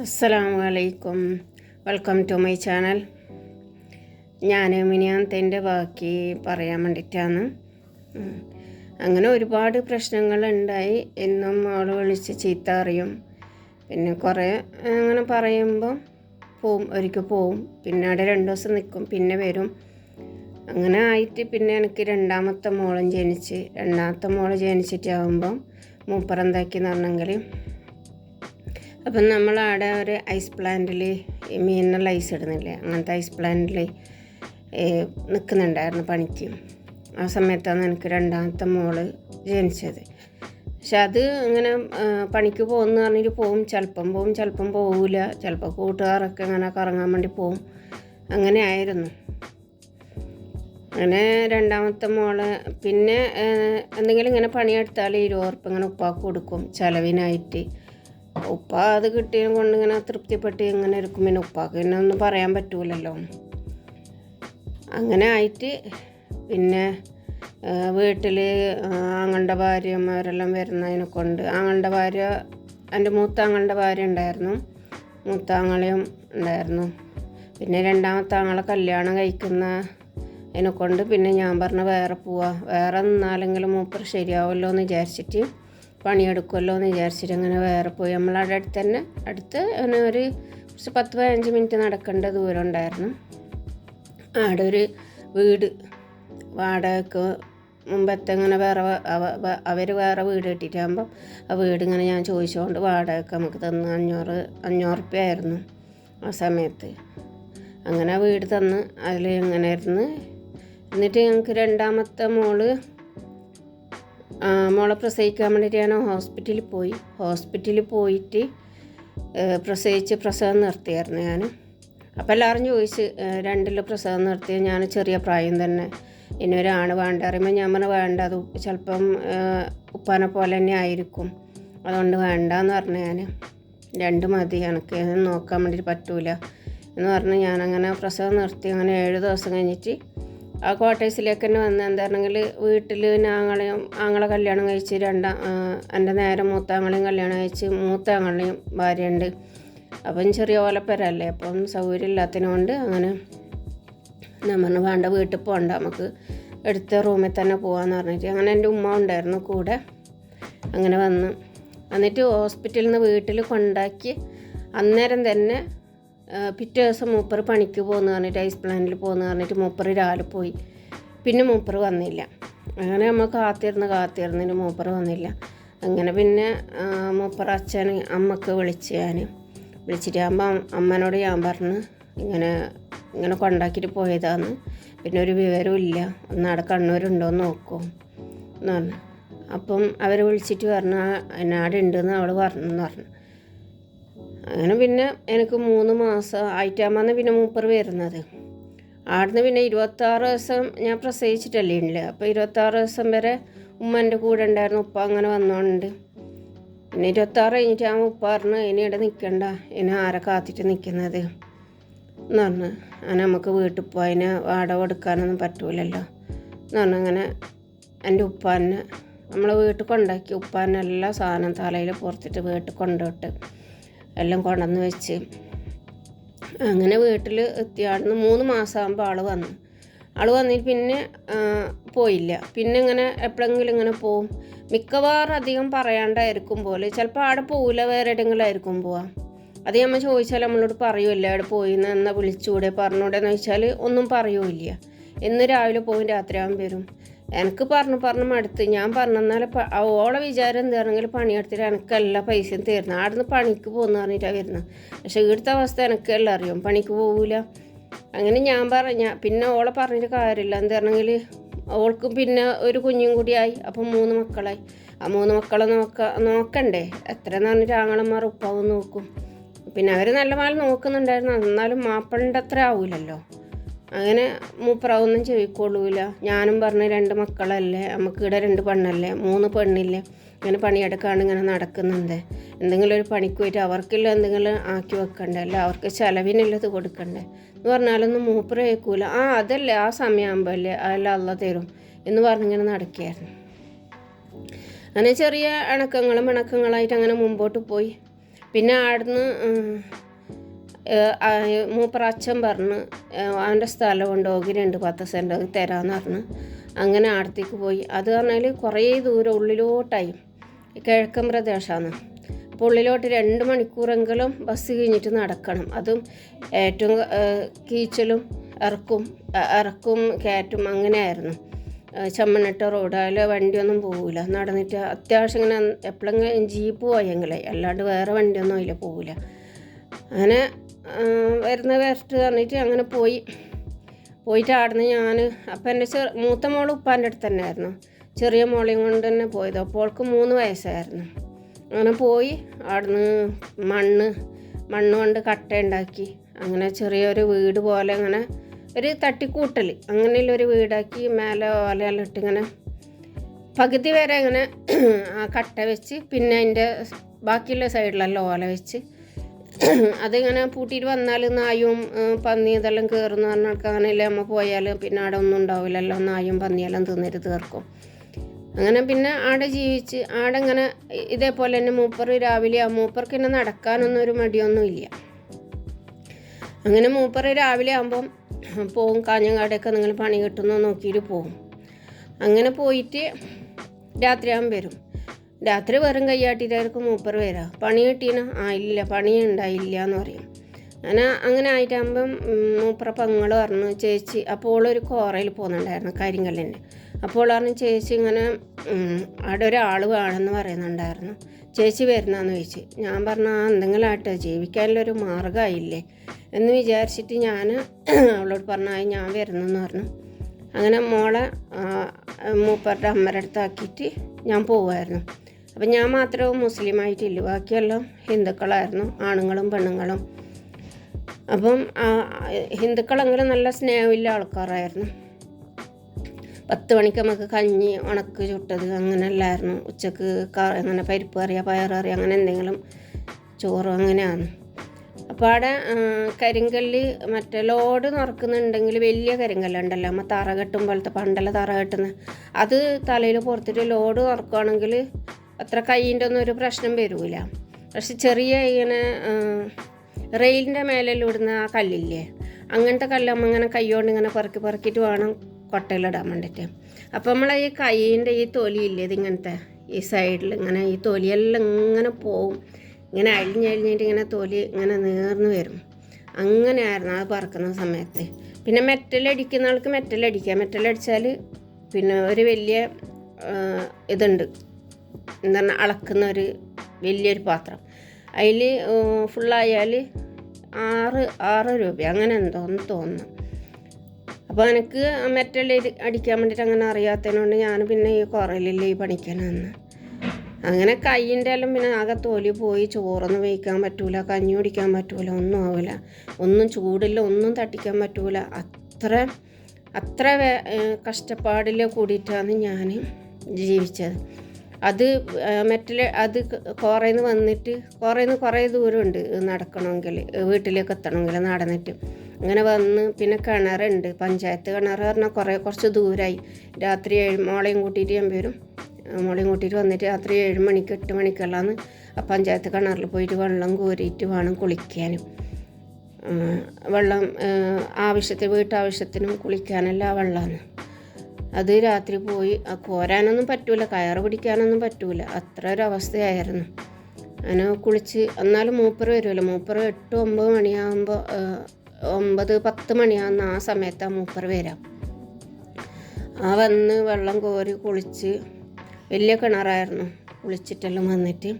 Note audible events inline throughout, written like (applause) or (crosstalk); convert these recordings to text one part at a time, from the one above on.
അസ്സലാമു അലൈക്കും welcome to my channel ഞാൻ മിനിയാന്തന്റെ ബാക്കി പറയാൻ വേണ്ടിയിട്ടാണ് അങ്ങനെ ഒരുപാട് പ്രശ്നങ്ങളുണ്ടായി എന്നും അവൾ വിളിച്ച് ചീത്ത അറിയും പിന്നെ കുറേ അങ്ങനെ പറയുമ്പോൾ പോവും ഒരിക്കൽ പോവും. പിന്നെ അവിടെ രണ്ട് ദിവസം നിൽക്കും പിന്നെ വരും. അങ്ങനെ ആയിട്ട് പിന്നെ എനിക്ക് രണ്ടാമത്തെ മോളും ജനിച്ച്. രണ്ടാമത്തെ മോൾ ജനിച്ചിട്ടാകുമ്പോൾ മൂപ്പറെന്താക്കിയെന്ന് പറഞ്ഞെങ്കിൽ അപ്പം നമ്മൾ അവിടെ ഒരു ഐസ് പ്ലാന്റിൽ മീനുള്ള ഐസ് ഇടുന്നില്ലേ? അങ്ങനത്തെ ഐസ് പ്ലാന്റിൽ നിൽക്കുന്നുണ്ടായിരുന്നു പണിക്ക്. ആ സമയത്താണ് എനിക്ക് രണ്ടാമത്തെ മോൾ ജനിച്ചത്. പക്ഷെ അത് ഇങ്ങനെ പണിക്ക് പോകുന്ന പറഞ്ഞിട്ട് പോവും. ചിലപ്പം പോവും ചിലപ്പം പോവില്ല ചിലപ്പോൾ കൂട്ടുകാരൊക്കെ ഇങ്ങനെ കറങ്ങാൻ വേണ്ടി പോവും. അങ്ങനെ ആയിരുന്നു. അങ്ങനെ രണ്ടാമത്തെ മോൾ പിന്നെ എന്തെങ്കിലും ഇങ്ങനെ പണിയെടുത്താൽ ഇരുപത് ഉറപ്പ് ഇങ്ങനെ ഉപ്പാക്ക് കൊടുക്കും ചിലവിനായിട്ട്. ഉപ്പ അത് കിട്ടിയത് കൊണ്ട് ഇങ്ങനെ തൃപ്തിപ്പെട്ട് ഇങ്ങനെ ഇരിക്കും. പിന്നെ ഉപ്പാക്ക് പിന്നെ ഒന്നും പറയാൻ പറ്റൂലല്ലോ. അങ്ങനെ ആയിട്ട് പിന്നെ വീട്ടിൽ ആങ്ങളുടെ ഭാര്യമാരെല്ലാം വരുന്നതിനെ കൊണ്ട് ആങ്ങളുടെ ഭാര്യ എന്റെ മൂത്ത ആങ്ങളുടെ ഭാര്യ ഉണ്ടായിരുന്നു. മൂത്താങ്ങളെയും ഉണ്ടായിരുന്നു. പിന്നെ രണ്ടാമത്തെ ആങ്ങളെ കല്യാണം കഴിക്കുന്ന അതിനെ കൊണ്ട് പിന്നെ ഞാൻ പറഞ്ഞു വേറെ പോവാ. വേറെ നിന്നാലെങ്കിലും മൂപ്പർ ശരിയാവുമല്ലോ എന്ന് വിചാരിച്ചിട്ട് പണിയെടുക്കുമല്ലോ എന്ന് വിചാരിച്ചിട്ട് അങ്ങനെ വേറെ പോയി. നമ്മളവിടെ അടുത്ത് തന്നെ അടുത്ത് അങ്ങനെ ഒരു കുറച്ച് പത്ത് പതിനഞ്ച് മിനിറ്റ് നടക്കേണ്ട ദൂരം ഉണ്ടായിരുന്നു. അവിടെ ഒരു വീട് വാടകയ്ക്ക് മുമ്പത്തെ ഇങ്ങനെ വേറെ അവർ വേറെ വീട് കിട്ടിയിട്ടാകുമ്പം ആ വീട് ഇങ്ങനെ ഞാൻ ചോദിച്ചുകൊണ്ട് വാടകയ്ക്ക് നമുക്ക് തന്ന് അഞ്ഞൂറ് അഞ്ഞൂറ് റുപ്യ ആയിരുന്നു ആ സമയത്ത്. അങ്ങനെ വീട് തന്ന് അതിൽ ഇങ്ങനെ ഇരുന്ന്. എന്നിട്ട് ഞങ്ങൾക്ക് രണ്ടാമത്തെ മോൾ മോളെ പ്രസവിക്കാൻ വേണ്ടിയിട്ട് ഞാൻ ഹോസ്പിറ്റലിൽ പോയി. ഹോസ്പിറ്റലിൽ പോയിട്ട് പ്രസവിച്ച് പ്രസവം നിർത്തിയായിരുന്നു ഞാൻ. അപ്പോൾ എല്ലാവരും ചോദിച്ച് രണ്ടിൽ പ്രസവം നിർത്തിയ ഞാൻ ചെറിയ പ്രായം തന്നെ. ഇനി ഒരാണ് വേണ്ട അറിയുമ്പോൾ ഞാൻ പറഞ്ഞു വേണ്ട അത് ചിലപ്പം ഉപ്പാനെ പോലെ തന്നെ ആയിരിക്കും. അതുകൊണ്ട് വേണ്ട എന്ന് പറഞ്ഞു ഞാൻ. രണ്ട് മതി എനിക്ക് നോക്കാൻ വേണ്ടിയിട്ട് പറ്റൂല. എന്ന് പറഞ്ഞ് ഞാനങ്ങനെ പ്രസവം നിർത്തി. അങ്ങനെ ഏഴ് ദിവസം കഴിഞ്ഞിട്ട് ആ ക്വാർട്ടേഴ്സിലേക്ക് തന്നെ വന്ന് എന്താണെങ്കിൽ വീട്ടിൽ ആങ്ങളെയും ആങ്ങളെ കല്യാണം കഴിച്ച് രണ്ടാം എന്റെ നേരെ മൂത്താങ്ങളെയും കല്യാണം കഴിച്ച് മൂത്ത ആങ്ങളെയും ഭാര്യയുണ്ട്. അപ്പം ചെറിയ ഓലപ്പരല്ലേ അപ്പം സൗകര്യം ഇല്ലാത്തതിനോണ്ട് അങ്ങനെ ഞാൻ പറഞ്ഞു വേണ്ട വീട്ടിൽ പോകണ്ട നമുക്ക് എടുത്ത റൂമിൽ തന്നെ പോകാമെന്ന് പറഞ്ഞിട്ട്. അങ്ങനെ എന്റെ ഉമ്മ ഉണ്ടായിരുന്നു കൂടെ അങ്ങനെ വന്ന്. എന്നിട്ട് ഹോസ്പിറ്റലിൽ നിന്ന് വീട്ടിൽ കൊണ്ടാക്കി അന്നേരം തന്നെ പിറ്റേ ദിവസം മൂപ്പർ പണിക്ക് പോകുന്നു പറഞ്ഞിട്ട് ഐസ് പ്ലാന്റിൽ പോകുന്നു പറഞ്ഞിട്ട് മൂപ്പർ രാവിലെ പോയി. പിന്നെ മൂപ്പർ വന്നില്ല. അങ്ങനെ നമ്മൾ കാത്തിരുന്ന് കാത്തിരുന്നിട്ട് മൂപ്പർ വന്നില്ല. അങ്ങനെ പിന്നെ മൂപ്പർ അച്ഛൻ അമ്മയ്ക്ക് വിളിച്ച് ഞാൻ വിളിച്ചിട്ട് ആകുമ്പോൾ അമ്മനോട് ഞാൻ പറഞ്ഞു ഇങ്ങനെ ഇങ്ങനെ കൊണ്ടാക്കിയിട്ട് പോയതാന്ന്. പിന്നെ ഒരു വിവരവും ഇല്ല. ഒന്ന് അവിടെ കണ്ണൂരുണ്ടോയെന്ന് നോക്കുമോ എന്ന് പറഞ്ഞു. അപ്പം അവർ വിളിച്ചിട്ട് പറഞ്ഞു "ആ, അവൾ പറഞ്ഞു ഉണ്ടെന്ന് അവൾ പറഞ്ഞെന്ന് പറഞ്ഞു. അങ്ങനെ പിന്നെ എനിക്ക് മൂന്ന് മാസം ആയിട്ടാകുമ്പോൾ പിന്നെ മൂപ്പർ വരുന്നത്. ആടുന്ന് പിന്നെ ഇരുപത്താറ് ദിവസം ഞാൻ പ്രസവിച്ചിട്ടല്ലേ ഉണ്ട് അപ്പോൾ ഇരുപത്താറ് ദിവസം വരെ ഉമ്മ എന്റെ കൂടെ ഉണ്ടായിരുന്നു. ഉപ്പ അങ്ങനെ വന്നോണ്ട്. പിന്നെ ഇരുപത്താറ് കഴിഞ്ഞിട്ട് ആ ഉപ്പ പറഞ്ഞു ഇനി ഇവിടെ നിൽക്കണ്ട ഇനി ആരെ കാത്തിട്ട് നിൽക്കുന്നത് എന്ന് പറഞ്ഞു. അങ്ങനെ നമുക്ക് വീട്ടിൽ പോയി. അതിന് വാടക കൊടുക്കാനൊന്നും പറ്റൂലല്ലോ. എന്ന് പറഞ്ഞു. അങ്ങനെ എന്റെ ഉപ്പാനെ നമ്മളെ വീട്ടിൽ കൊണ്ടാക്കി. ഉപ്പാനെ എല്ലാ സാധനം തലയിൽ പുറത്തിട്ട് വീട്ടിൽ കൊണ്ടുവിട്ട്. എല്ലാം കൊണ്ടുവന്ന് വെച്ച്. അങ്ങനെ വീട്ടിൽ എത്തിയാടുന്ന് മൂന്ന് മാസമാകുമ്പോൾ ആൾ വന്നു. ആൾ വന്നിട്ട് പിന്നെ പോയില്ല. പിന്നെ ഇങ്ങനെ എപ്പോഴെങ്കിലും ഇങ്ങനെ പോവും. മിക്കവാറും അധികം പറയാണ്ടായിരിക്കും പോലെ. ചിലപ്പോൾ അവിടെ പോവില്ല വേറെ എവിടെയെങ്കിലും ആയിരിക്കും പോവാം. അത് നമ്മൾ ചോദിച്ചാൽ നമ്മളോട് പറയുമല്ല അവിടെ പോയി എന്നാൽ വിളിച്ചുകൂടെ പറഞ്ഞൂടെ എന്ന് വെച്ചാൽ ഒന്നും പറയുമില്ല എന്ന് രാവിലെ പോകും രാത്രിയാകുമ്പോൾ വരും. എനിക്ക് പറഞ്ഞു പറഞ്ഞു മടുത്ത്. ഞാൻ പറഞ്ഞെന്നാൽ ഓളെ വിചാരം എന്താണെങ്കിൽ പണിയെടുത്തിട്ട് എല്ലാ പൈസയും തരുന്നു. അവിടുന്ന് പണിക്ക് പോകുന്ന പറഞ്ഞിട്ടാണ് വരുന്നത് പക്ഷേ ഇവിടുത്തെ അവസ്ഥ എനിക്കെല്ലാം അറിയും? പണിക്ക് പോവില്ല അങ്ങനെ ഞാൻ പറഞ്ഞ പിന്നെ ഓളെ പറഞ്ഞിട്ട് കാര്യമില്ല. എന്താണെങ്കിൽ ഓൾക്കും പിന്നെ ഒരു കുഞ്ഞും കൂടിയായി അപ്പം മൂന്ന് മക്കളായി. ആ മൂന്ന് മക്കളെ നോക്ക നോക്കണ്ടേ? എത്രയെന്ന് പറഞ്ഞിട്ട് ആങ്ങളന്മാർ ഉപ്പാവും നോക്കും. പിന്നെ അവർ നല്ല പോലെ നോക്കുന്നുണ്ടായിരുന്നു. എന്നാലും മാപ്പിളിന്റെ അത്ര ആവൂലല്ലോ. അങ്ങനെ മൂപ്പറാവൊന്നും ചെവിക്കൊള്ളൂല ഞാനും പറഞ്ഞ രണ്ട് മക്കളല്ലേ നമുക്ക് ഇവിടെ രണ്ട് പെണ്ണല്ലേ മൂന്ന് പെണ്ണില്ലേ ഇങ്ങനെ പണിയെടുക്കാണ് ഇങ്ങനെ നടക്കുന്നുണ്ട്. എന്തെങ്കിലും ഒരു പണിക്ക് പോയിട്ട് അവർക്കെല്ലാം എന്തെങ്കിലും ആക്കി വെക്കണ്ടേ? അല്ല അവർക്ക് ചിലവിനുള്ളത് കൊടുക്കണ്ടേ? എന്ന് പറഞ്ഞാലൊന്നും മൂപ്പർ കേൾക്കൂല. ആ അതല്ലേ ആ സമയമാകുമ്പോൾ അല്ലേ അതെല്ലാം അല്ല തരും എന്ന് പറഞ്ഞിങ്ങനെ നടക്കുകയായിരുന്നു. അങ്ങനെ ചെറിയ ഇണക്കങ്ങളും ഇണക്കങ്ങളായിട്ട് അങ്ങനെ മുമ്പോട്ട് പോയി. പിന്നെ ആടുന്ന് മൂപ്പറ അച്ഛൻ പറഞ്ഞ് അവന്റെ സ്ഥലമുണ്ട് ഓഗിലുണ്ട് പത്ത് സെന്റ് തരാമെന്ന് പറഞ്ഞു അങ്ങനെ ആടത്തേക്ക് പോയി. അത് പറഞ്ഞാൽ കുറേ ദൂരം ഉള്ളിലോട്ടായി. കിഴക്കൻ പ്രദേശമാണ്. അപ്പോൾ ഉള്ളിലോട്ട് രണ്ട് മണിക്കൂറെങ്കിലും ബസ് കഴിഞ്ഞിട്ട് നടക്കണം. അതും ഏറ്റവും കീച്ചലും ഇറക്കും ഇറക്കും കയറ്റും അങ്ങനെയായിരുന്നു. ഏഹ്, ചമ്മണിട്ട റോഡ് അതിൽ വണ്ടിയൊന്നും പോകില്ല നടന്നിട്ട് അത്യാവശ്യം ഇങ്ങനെ എപ്പോഴെങ്കിലും ജീപ്പ് പോയെങ്കിലേ അല്ലാണ്ട് വേറെ വണ്ടിയൊന്നും അതിൽ പോകില്ല അങ്ങനെ വരുന്ന വരട്ട് പറഞ്ഞിട്ട് അങ്ങനെ പോയി. പോയിട്ട് ആടുന്ന് ഞാൻ അപ്പം എന്റെ ചെറു മൂത്ത മോൾ ഉപ്പാന്റെ അടുത്ത് തന്നെയായിരുന്നു ചെറിയ മോളെയും കൊണ്ട് തന്നെ പോയത്. അപ്പോൾ അവൾക്ക് മൂന്ന് വയസ്സായിരുന്നു. അങ്ങനെ പോയി അവിടുന്ന് മണ്ണ് മണ്ണ് കൊണ്ട് കട്ട ഉണ്ടാക്കി. അങ്ങനെ ചെറിയൊരു വീട് പോലെ അങ്ങനെ ഒരു തട്ടിക്കൂട്ടൽ അങ്ങനെയുള്ളൊരു വീടാക്കി മേലെ ഓലയെല്ലാം ഇട്ട് ഇങ്ങനെ പകുതി വരെ അങ്ങനെ ആ കട്ട വെച്ച് പിന്നെ അതിന്റെ ബാക്കിയുള്ള സൈഡിലെല്ലാം ഓല വെച്ച് (clears throat) അതിങ്ങനെ പൂട്ടിയിട്ട് വന്നാൽ നായും പന്നി ഇതെല്ലാം കയറുന്ന പറഞ്ഞാൽ അങ്ങനെയല്ലേ നമ്മൾ പോയാൽ പിന്നെ അവിടെ ഒന്നും ഉണ്ടാവില്ലല്ലോ. നായും പന്നിയെല്ലാം തിന്നിട്ട് തീർക്കും. അങ്ങനെ പിന്നെ ആടെ ജീവിച്ച് ആടെ ഇങ്ങനെ ഇതേപോലെ തന്നെ മൂപ്പർ രാവിലെ ആ മൂപ്പർക്ക് തന്നെ നടക്കാനൊന്നും ഒരു മടിയൊന്നും ഇല്ല. അങ്ങനെ മൂപ്പർ രാവിലെ ആകുമ്പം (clears throat) പോവും കാഞ്ഞങ്ങാടൊക്കെ നിങ്ങൾ പണി കിട്ടുന്നോ നോക്കിയിട്ട് പോവും. അങ്ങനെ പോയിട്ട് രാത്രിയാകുമ്പോൾ വരും. രാത്രി വെറും കൈയാട്ടിട്ടായിരിക്കും മൂപ്പർ വരിക പണി കിട്ടീന? ആ ഇല്ല. പണി ഉണ്ടായില്ല എന്ന് പറയും. അങ്ങനെ അങ്ങനെ ആയിട്ടാകുമ്പം മൂപ്പറ പെങ്ങൾ പറഞ്ഞു ചേച്ചി അപ്പോൾ ഒരു കോറയിൽ പോകുന്നുണ്ടായിരുന്നു കരിങ്കല്ലിന്റെ അപ്പോൾ പറഞ്ഞു ചേച്ചി ഇങ്ങനെ അവിടെ ഒരാൾ വേണമെന്ന് പറയുന്നുണ്ടായിരുന്നു. ചേച്ചി വരുന്നതെന്ന് ചോദിച്ചു. ഞാൻ പറഞ്ഞു ആ എന്തെങ്കിലും ആട്ടെ ജീവിക്കാനുള്ളൊരു മാർഗമായില്ലേ? എന്ന് വിചാരിച്ചിട്ട് ഞാൻ അവളോട് പറഞ്ഞു ആ ഞാൻ വരുന്നെന്ന് പറഞ്ഞു. അങ്ങനെ മോളെ മൂപ്പറുടെ അമ്മയുടെ ഞാൻ പോവുമായിരുന്നു അപ്പം ഞാൻ മാത്രമേ മുസ്ലിമായിട്ടില്ല ബാക്കിയെല്ലാം ഹിന്ദുക്കളായിരുന്നു ആണുങ്ങളും പെണ്ണുങ്ങളും. അപ്പം ആ, ഹിന്ദുക്കളെങ്കിലും നല്ല സ്നേഹമില്ല ആൾക്കാരായിരുന്നു. പത്ത് മണിക്ക് നമുക്ക് കഞ്ഞി ഉണക്ക് ചുട്ടത് അങ്ങനെ എല്ലായിരുന്നു ഉച്ചയ്ക്ക് അങ്ങനെ പരിപ്പ് കറിയ പയററി അങ്ങനെ എന്തെങ്കിലും ചോറ് അങ്ങനെയാണ്. അപ്പോൾ അവിടെ കരിങ്കല്ല് മറ്റേ ലോഡ് നിറക്കുന്നുണ്ടെങ്കിൽ വലിയ കരിങ്കല്ലുണ്ടല്ലോ നമ്മൾ തറ കെട്ടും പോലത്തെ പണ്ടല്ല തറ കെട്ടുന്ന അത് തലയിൽ പുറത്തിട്ട് ലോഡ് നിറക്കുകയാണെങ്കിൽ അത്ര കൈയിന്റെ ഒന്നും ഒരു പ്രശ്നം വരില്ല പക്ഷെ ചെറിയ ഇങ്ങനെ റെയിലിന്റെ മേലെല്ലാം ഇടുന്ന ആ കല്ലില്ലേ? അങ്ങനത്തെ കല്ലാകുമ്പോൾ ഇങ്ങനെ കൈകൊണ്ട് ഇങ്ങനെ പെറുക്കി പെറുക്കിയിട്ട് വേണം കൊട്ടയിലിടാൻ വേണ്ടിയിട്ട്. അപ്പോൾ നമ്മളെ ഈ കൈയിന്റെ ഈ തൊലിയില്ലേ ഇതിങ്ങനത്തെ ഈ സൈഡിൽ ഇങ്ങനെ ഈ തൊലിയെല്ലാം ഇങ്ങനെ പോവും. ഇങ്ങനെ അഴിഞ്ഞഴിഞ്ഞിട്ട് ഇങ്ങനെ തൊലി ഇങ്ങനെ നേർന്ന് വരും. അങ്ങനെയായിരുന്നു അത് പറക്കുന്ന സമയത്ത്. പിന്നെ മെറ്റലടിക്കുന്ന ആൾക്ക് മെറ്റലടിക്കാം മെറ്റലടിച്ചാൽ പിന്നെ ഒരു വലിയ ആ, ഇതുണ്ട് പറഞ്ഞാൽ അളക്കുന്ന ഒരു വലിയൊരു പാത്രം. അതിൽ ഫുള്ളായാൽ ആറ് ആറ് രൂപ. അങ്ങനെ എന്തോന്ന് തോന്നുന്നു. അപ്പോൾ എനിക്ക് മെറ്റൽ അടിക്കാൻ വേണ്ടിയിട്ട് അങ്ങനെ അറിയാത്തതിനോണ്ട് ഞാൻ പിന്നെ ഈ കുറയിലില്ല ഈ പണിക്കാൻ അങ്ങനെ കൈയിന്റെ എല്ലാം പിന്നെ ആകെ തൊലി പോയി ചോറൊന്നും വേവിക്കാൻ പറ്റൂല കഞ്ഞി കുടിക്കാൻ പറ്റൂല ഒന്നും ആവില്ല ഒന്നും ചൂടില്ല ഒന്നും തട്ടിക്കാൻ പറ്റൂല. അത്ര അത്ര കഷ്ടപ്പാടിൽ കൂടിയിട്ടാണ് ഞാൻ ജീവിച്ചത്. അത് മെറ്റൽ അത് കോറയിൽ വന്നിട്ട് കോറയിൽ കുറേ ദൂരമുണ്ട് നടക്കണമെങ്കിൽ വീട്ടിലേക്ക് എത്തണമെങ്കിൽ നടന്നിട്ട്. അങ്ങനെ വന്ന് പിന്നെ കിണറുണ്ട് പഞ്ചായത്ത് കിണർ പറഞ്ഞാൽ കുറേ കുറച്ച് ദൂരമായി രാത്രി ഏഴ് മോളെയും കൂട്ടിയിട്ട് ഞാൻ വരും. മോളെയും കൂട്ടിയിട്ട് വന്നിട്ട് രാത്രി ഏഴ് മണിക്ക് എട്ട് മണിക്കെല്ലാന്ന് പഞ്ചായത്ത് കിണറിൽ പോയിട്ട് വെള്ളം കോരിയിട്ട് വേണം കുളിക്കാനും വെള്ളം ആവശ്യത്തിന് വീട്ടാവശ്യത്തിനും കുളിക്കാനല്ല വെള്ളമാണ് അത് രാത്രി പോയി കോരാനൊന്നും പറ്റൂല കയറ് പിടിക്കാനൊന്നും പറ്റൂല. അത്ര ഒരു അവസ്ഥയായിരുന്നു. അങ്ങനെ കുളിച്ച് എന്നാലും മൂപ്പർ വരുമല്ലോ മൂപ്പർ എട്ട് ഒമ്പത് മണിയാകുമ്പോൾ ഒമ്പത് പത്ത് മണിയാകുന്ന ആ സമയത്താണ് മൂപ്പർ വരാം. ആ വന്ന് വെള്ളം കോരി കുളിച്ച് വലിയ കിണറായിരുന്നു. കുളിച്ചിട്ടെല്ലാം വന്നിട്ട്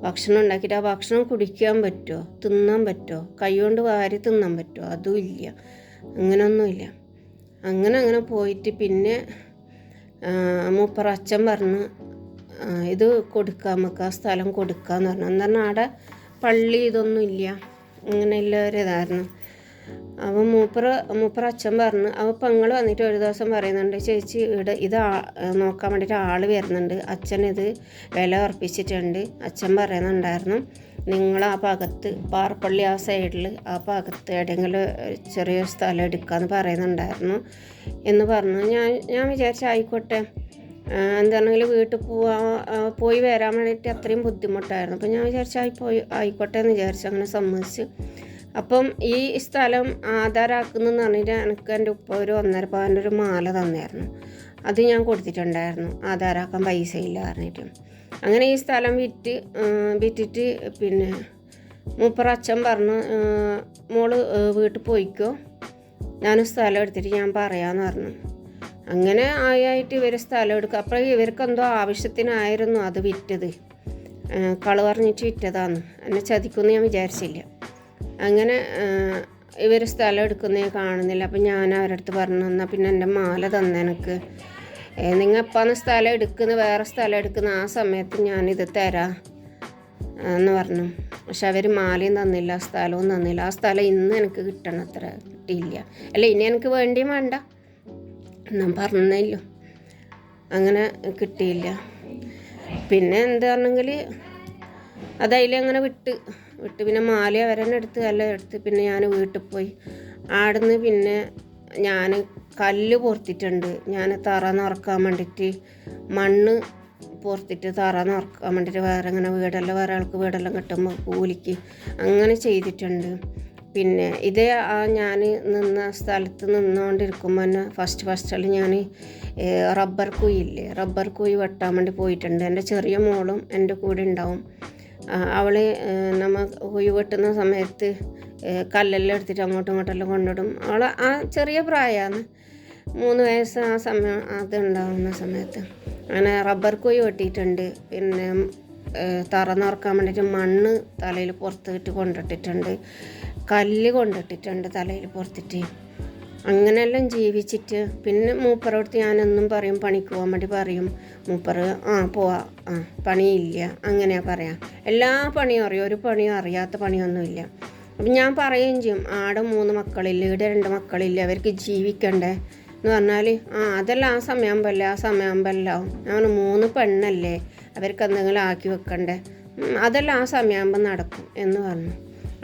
ഭക്ഷണം ഉണ്ടാക്കിയിട്ട് ആ ഭക്ഷണം കുടിക്കാൻ പറ്റുമോ തിന്നാൻ പറ്റുമോ കൈ കൊണ്ട് വാരി തിന്നാൻ പറ്റുമോ അതും ഇല്ല. അങ്ങനെയൊന്നുമില്ല അങ്ങനെ അങ്ങനെ പോയിട്ട് പിന്നെ മൂപ്പറ അച്ഛൻ പറഞ്ഞു ഇത് കൊടുക്കാം നമുക്ക് ആ സ്ഥലം കൊടുക്കാന്ന് പറഞ്ഞു. എന്നാൽ അവിടെ പള്ളി ഇതൊന്നും ഇല്ല. അങ്ങനെയുള്ള ഒരു ഇതായിരുന്നു. മൂപ്പറ മൂപ്പർ അച്ഛൻ പറഞ്ഞു അപ്പോൾ പെങ്ങൾ വന്നിട്ട് ഒരു ദിവസം പറയുന്നുണ്ട് ചേച്ചി ഇവിടെ ഇത് നോക്കാൻ വേണ്ടിയിട്ട് ആൾ വരുന്നുണ്ട്. അച്ഛൻ ഇത് വില ഉറപ്പിച്ചിട്ടുണ്ട്. അച്ഛൻ പറയുന്നുണ്ടായിരുന്നു നിങ്ങൾ ആ ഭാഗത്ത് പാറപ്പള്ളി ആ സൈഡിൽ ആ ഭാഗത്ത് എവിടെയെങ്കിലും ചെറിയൊരു സ്ഥലം എടുക്കാമെന്ന് പറയുന്നുണ്ടായിരുന്നു എന്ന് പറഞ്ഞു. ഞാൻ ഞാൻ വിചാരിച്ച ആയിക്കോട്ടെ. എന്താണെങ്കിൽ വീട്ടിൽ പോവാ പോയി വരാൻ വേണ്ടിയിട്ട് അത്രയും ബുദ്ധിമുട്ടായിരുന്നു. അപ്പം ഞാൻ വിചാരിച്ച ആയി പോയി ആയിക്കോട്ടെ എന്ന് വിചാരിച്ചു അങ്ങനെ സമ്മതിച്ചു. അപ്പം ഈ സ്ഥലം ആധാരാക്കുന്നതെന്ന് പറഞ്ഞിട്ട് എനിക്ക് എന്റെ ഉപ്പ ഒരു ഒന്നര പവന്റെ ഒരു മാല തന്നായിരുന്നു. അത് ഞാൻ കൊടുത്തിട്ടുണ്ടായിരുന്നു. ആധാരാക്കാൻ പൈസ ഇല്ല പറഞ്ഞിട്ട്. അങ്ങനെ ഈ സ്ഥലം വിറ്റ് വിറ്റിട്ട് പിന്നെ മൂപ്പറ അച്ഛൻ പറഞ്ഞു മോൾ വീട്ടിൽ പോയിക്കോ. ഞാൻ സ്ഥലം എടുത്തിട്ട് ഞാൻ പറയാമെന്ന് പറഞ്ഞു. അങ്ങനെ ആയിട്ട് ഇവർ സ്ഥലം എടുക്കുക അപ്പോൾ ഇവർക്ക് എന്തോ ആവശ്യത്തിനായിരുന്നു അത് വിറ്റത്. കള പറഞ്ഞിട്ട് വിറ്റതാന്ന്. എന്നെ ചതിക്കുമെന്ന് ഞാൻ വിചാരിച്ചില്ല. അങ്ങനെ ഇവർ സ്ഥലം എടുക്കുന്നേ കാണുന്നില്ല. അപ്പം ഞാൻ അവരടുത്ത് പറഞ്ഞു എന്നാൽ പിന്നെ എന്റെ മാല തന്നെ എനിക്ക് നിങ്ങൾ എപ്പാന്ന് സ്ഥലം എടുക്കുന്ന വേറെ സ്ഥലം എടുക്കുന്ന ആ സമയത്ത് ഞാനിത് തരാം എന്ന് പറഞ്ഞു. പക്ഷെ അവർ മാലയും തന്നില്ല സ്ഥലവും തന്നില്ല. ആ സ്ഥലം ഇന്ന് എനിക്ക് കിട്ടണം അത്ര കിട്ടിയില്ല. അല്ല ഇനി എനിക്ക് വേണ്ടിയും വേണ്ട. ഞാൻ പറഞ്ഞില്ല അങ്ങനെ കിട്ടിയില്ല. പിന്നെ എന്താണെങ്കിൽ അതതിൽ അങ്ങനെ വിട്ട് വിട്ട് പിന്നെ മാല അവരെന്നെ എടുത്ത് എല്ലാം എടുത്ത് പിന്നെ ഞാൻ വീട്ടിൽ പോയി. ആടുന്ന് പിന്നെ ഞാൻ കല്ല് പോർത്തിട്ടുണ്ട് ഞാൻ തറ നിറക്കാൻ വേണ്ടിയിട്ട് മണ്ണ് പോർത്തിട്ട് തറ നിറക്കാൻ വേണ്ടിയിട്ട് വേറെ ഇങ്ങനെ വീടെല്ലാം വേറെ ആൾക്ക് വീടെല്ലാം കിട്ടുമ്പോൾ കൂലിക്ക് അങ്ങനെ ചെയ്തിട്ടുണ്ട്. പിന്നെ ഇതേ ആ ഞാൻ നിന്ന സ്ഥലത്ത് നിന്നുകൊണ്ടിരിക്കുമ്പോൾ തന്നെ ഫസ്റ്റ് ഫസ്റ്റിൽ ഞാൻ റബ്ബർ കുയില്ലേ റബ്ബർ കുയി വെട്ടാൻ വേണ്ടി പോയിട്ടുണ്ട്. എന്റെ ചെറിയ മോളും എന്റെ കൂടെ ഉണ്ടാവും. അവൾ നമ്മൾ കുയി വെട്ടുന്ന സമയത്ത് കല്ലെല്ലാം എടുത്തിട്ട് അങ്ങോട്ടും ഇങ്ങോട്ടെല്ലാം കൊണ്ടിടും അവൾ ആ ചെറിയ പ്രായമാണ് മൂന്ന് വയസ്സ് ആ സമയം അത് ഉണ്ടാവുന്ന സമയത്ത്. അങ്ങനെ റബ്ബർ കുഴി വെട്ടിയിട്ടുണ്ട്. പിന്നെ തറ നിറക്കാൻ വേണ്ടിയിട്ട് മണ്ണ് തലയിൽ പുറത്തിട്ട് കൊണ്ടിട്ടിട്ടുണ്ട്. കല്ല് കൊണ്ടിട്ടിട്ടുണ്ട് തലയിൽ പുറത്തിട്ട്. അങ്ങനെയെല്ലാം ജീവിച്ചിട്ട് പിന്നെ മൂപ്പറോടുത്ത് ഞാനെന്നും പറയും പണിക്ക് പോകാൻ വേണ്ടി പറയും. മൂപ്പറ് ആ പോവാ. ആ പണിയില്ല. അങ്ങനെയാ പറയാം. എല്ലാ പണിയും അറിയും. ഒരു പണിയും അറിയാത്ത പണിയൊന്നുമില്ല. അപ്പം ഞാൻ പറയുകയും ചെയ്യും ആടെ മൂന്ന് മക്കളില്ല ഇവിടെ രണ്ട് മക്കളില്ല അവർക്ക് ജീവിക്കണ്ടേ? എന്ന് പറഞ്ഞാൽ ആ അതല്ല ആ സമയമാകുമ്പോൾ ആ സമയമാകുമ്പോൾ ഞാൻ മൂന്ന് പെണ്ണല്ലേ അവർക്ക് എന്തെങ്കിലും ആക്കി വെക്കണ്ടേ. അതല്ല ആ സമയമാകുമ്പോൾ നടക്കും എന്ന് പറഞ്ഞു.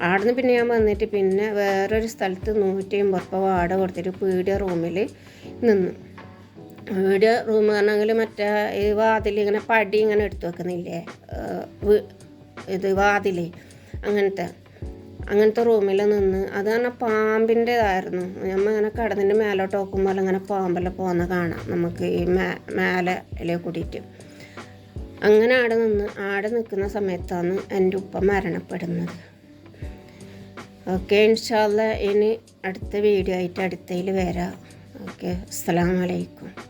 ആടുന്ന് പിന്നെ ഞാൻ വന്നിട്ട് പിന്നെ വേറൊരു സ്ഥലത്ത് നൂറ്റി അമ്പത് റുപ്പ വാട കൊടുത്തിട്ട് പീടിയ റൂമിൽ നിന്നു. പീടിയ റൂം പറഞ്ഞെങ്കിൽ മറ്റേ ഈ വാതിൽ ഇങ്ങനെ പടി ഇങ്ങനെ എടുത്തു വെക്കുന്നില്ലേ ഇത് വാതിൽ അങ്ങനത്തെ. അങ്ങനത്തെ റൂമിൽ നിന്ന്. അത് പറഞ്ഞാൽ പാമ്പിന്റെതായിരുന്നു നമ്മൾ ഇങ്ങനെ കടന്നിന്റെ മേലോട്ട് നോക്കുമ്പോൾ അങ്ങനെ പാമ്പെല്ലാം പോകുന്ന കാണാം. നമുക്ക് ഈ മേ മേലെ കൂടിയിട്ട്. അങ്ങനെ ആടെ നിന്ന് ആടെ നിൽക്കുന്ന സമയത്താണ് എന്റെ ഉപ്പ മരണപ്പെടുന്നത്. ഓക്കെ ഇൻഷാല്ല ഇനി അടുത്ത വീഡിയോ ആയിട്ട് അടുത്തതിൽ വരാം. ഓക്കെ അസ്സാം വലൈക്കും